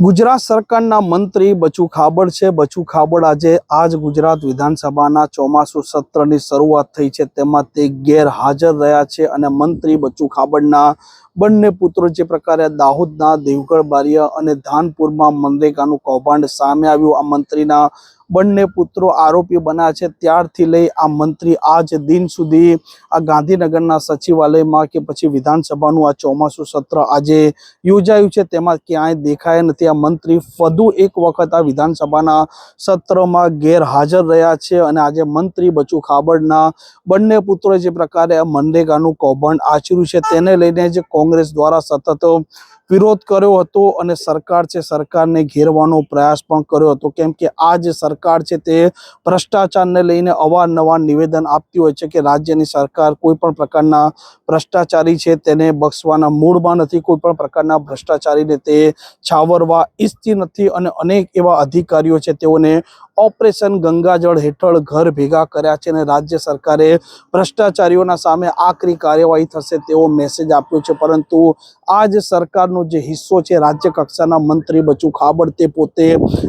ગુજરાત સરકારના મંત્રી બચુ ખાબડ છે. બચુ ખાબડ આજે આજ ગુજરાત વિધાનસભાના ચોમાસુ સત્રની શરૂઆત થઈ છે. તેમાં તે ગેરહાજર રહ્યા છે અને મંત્રી બચુ ખાબડના બંને પુત્રો જે પ્રકારે દાહોદના દેવગઢ બારિયા અને ધાનપુરમાં મનરેગાનું કૌભાંડ સામે આવ્યું. આ મંત્રીના બંને પુત્રો આરોપી બન્યા છે. ત્યારથી લઈ આ મંત્રી આજ દિન સુધી આ ગાંધીનગરના સચિવાલયમાં કે પછી વિધાનસભાનું આ ચોમાસું સત્ર આજે યોજાયું છે. તેમાં ક્યાંય દેખાયા નથી. આ મંત્રી વધુ એક વખત આ વિધાનસભાના સત્રમાં ગેરહાજર રહ્યા છે અને આજે મંત્રી બચુ ખાબડના બંને પુત્રો જે પ્રકારે આ મનરેગાનું કૌભાંડ આચર્યું છે, તેને લઈને જે કોંગ્રેસ દ્વારા સતત વિરોધ કર્યો હતો અને સરકાર છે, સરકારને ઘેરવાનો પ્રયાસ પણ કર્યો હતો. કેમ કે આ જે સરકાર છે, તે ભ્રષ્ટાચારને લઈને અવારનવાર નિવેદન આપતી હોય છે કે રાજ્યની સરકાર કોઈ પણ પ્રકારના ભ્રષ્ટાચારી છે, તેને બક્ષવાના મૂળમાં નથી, કોઈ પણ પ્રકારના ભ્રષ્ટાચારીને તે છાવરવા ઈચ્છતી નથી અને અનેક એવા અધિકારીઓ છે, તેઓને ઓપરેશન ગંગાજળ હેઠળ ઘર ભેગા કર્યા છે અને રાજ્ય સરકારે ભ્રષ્ટાચારીઓના સામે આકરી કાર્યવાહી થશે તેવો મેસેજ આપ્યો છે. પરંતુ આ જ સરકારનો જે હિસ્સો છે, રાજ્ય કક્ષાના મંત્રી બચુ ખાબડ તે પોતે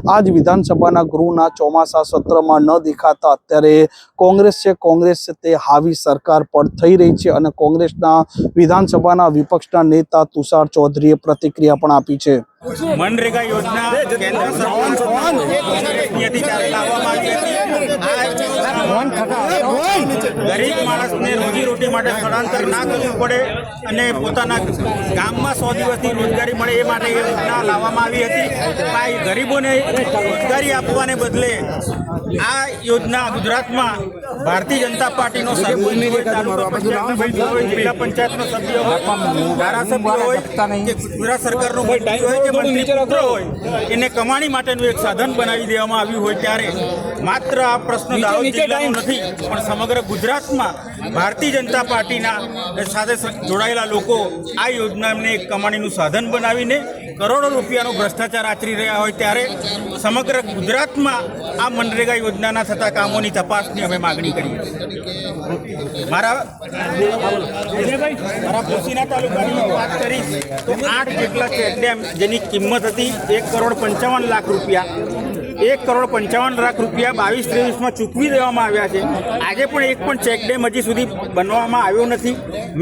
આજ વિધાનસભાના ગૃહના ચોમાસા સત્રમાં ન દેખાતા અત્યારે કોંગ્રેસ છે, કોંગ્રેસ તે હાવી સરકાર પર થઈ રહી છે અને કોંગ્રેસના વિધાનસભાના વિપક્ષના નેતા તુષાર ચૌધરીએ પ્રતિક્રિયા પણ આપી છે. મનરેગા યોજના કેન્દ્ર સરકારથી ચાલે લાવવામાં આવી હતી. ગરીબ માણસને રોજી રોટી માટે સ્થળાંતર ના કરવું પડે અને પોતાના ગામમાં સો દિવસની રોજગારી મળે એ માટે યોજના લાવવામાં આવી હતી. આ ગરીબોને રોજગારી આપવાને બદલે આ યોજના ગુજરાતમાં ભારતીય જનતા પાર્ટીનો જિલ્લા પંચાયતનો સભ્ય હોય ધારાસભ્ય હોય કે ગુજરાત સરકારનો હોય પુત્ર હોય એને કમાણી માટેનું એક સાધન બનાવી દેવામાં આવ્યું હોય ત્યારે માત્ર આ પ્રશ્ન દાહોદ જિલ્લાનો નથી પણ સમગ્ર ગુજરાતમાં ભારતીય જનતા પાર્ટીના સાથે જોડાયેલા લોકો આ યોજનાને એક કમાણીનું સાધન બનાવીને કરોડો રૂપિયાનો ભ્રષ્ટાચાર આચરી રહ્યા હોય ત્યારે સમગ્ર ગુજરાતમાં આ મનરેગા યોજનાના થતા કામોની તપાસની અમે માગણી કરીએ છીએ મારા મારા પોશીના તાલુકાની વાત કરીશ તો આઠ જેટલા ચેકડેમ જેની કિંમત હતી એક કરોડ પંચાવન લાખ રૂપિયા. એક કરોડ પંચાવન લાખ રૂપિયા બાવીસ ત્રેવીસમાં ચૂકવી દેવામાં આવ્યા છે. આજે પણ એક પણ ચેકડેમ હજી સુધી બનવામાં આવ્યો નથી.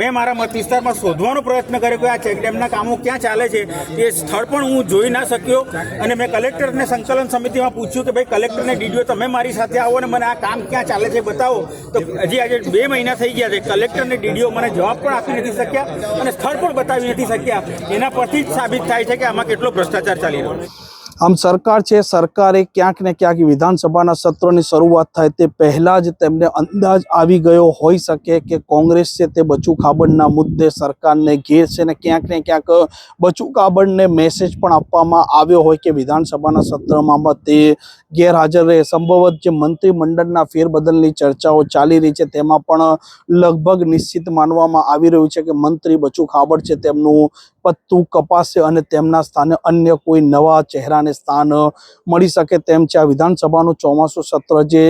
મેં મારા મત વિસ્તારમાં શોધવાનો પ્રયત્ન કર્યો કે આ ચેકડેમના કામો ક્યાં ચાલે છે. એ સ્થળ પણ હું જોઈ ના શક્યો. અને મેં કલેક્ટરને સંકલન સમિતિમાં પૂછ્યું કે ભાઈ, કલેક્ટરને ડીડીઓ, તમે મારી સાથે આવો અને મને આ કામ ક્યાં ચાલે છે બતાવો. તો હજી આજે બે મહિના થઈ ગયા છે. કલેક્ટરને ડીડીઓ મને જવાબ પણ આપી નથી શક્યા અને સ્થળ પણ બતાવી નથી શક્યા. એના પરથી જ સાબિત થાય છે કે આમાં કેટલો ભ્રષ્ટાચાર ચાલી રહ્યો છે. આમ સરકાર છે, સરકારે ક્યાંક ને ક્યાંક વિધાનસભાના સત્રની શરૂઆત થાય તે પહેલાં જ તેમને અંદાજ આવી ગયો હોઈ શકે કે કોંગ્રેસ છે તે બચુ ખાબડના મુદ્દે સરકારને ઘેરશે ને ક્યાંક ને ક્યાંક બચુ ખાબડને મેસેજ પણ આપવામાં આવ્યો હોય કે વિધાનસભાના સત્રમાં તે ગેરહાજર રહે. સંભવત જે મંત્રીમંડળના ફેરબદલની ચર્ચાઓ ચાલી રહી છે તેમાં પણ લગભગ નિશ્ચિત માનવામાં આવી રહ્યું છે કે મંત્રી બચુ ખાબડ છે તેમનું પત્તું કપાશે અને તેમના સ્થાને અન્ય કોઈ નવા ચહેરાને સ્થાન મળી શકે તેમ છે. આ વિધાનસભાનું ચોમાસું સત્ર જે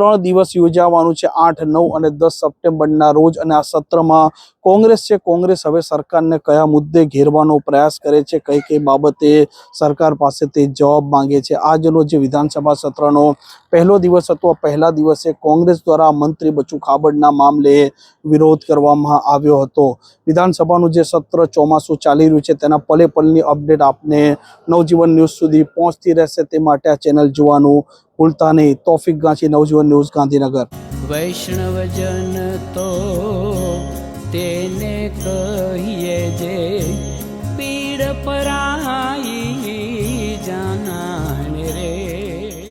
ત્રણ દિવસ યોજાવાનું છે, આઠ, નવ અને દસ સપ્ટેમ્બરના રોજ. અને આ સત્રમાં કોંગ્રેસ છે, કોંગ્રેસ હવે સરકારને કયા મુદ્દે ઘેરવાનો પ્રયાસ કરે છે, કઈ કઈ બાબતે સરકાર પાસે તે જવાબ માંગે છે? આજનો જે વિધાનસભા સત્રનો પહેલો દિવસ હતો પહેલા દિવસે કોંગ્રેસ દ્વારા મંત્રી બચુ ખાબડના મામલે વિરોધ કરવામાં આવ્યો હતો. વિધાનસભાનું જે સત્ર ચોમાસું ચાલી રહ્યું છે, તેના પલે પલની અપડેટ આપને નવજીવન ન્યૂઝ સુધી પહોંચતી રહેશે. તે માટે આ ચેનલ જોવાનું ભૂલતા નહીં તોફિક ગાંચી નવજીવન ન્યૂઝ ગાંધીનગર. વૈષ્ણવજન તો તેને કહીએ જે પીડ પરાઈ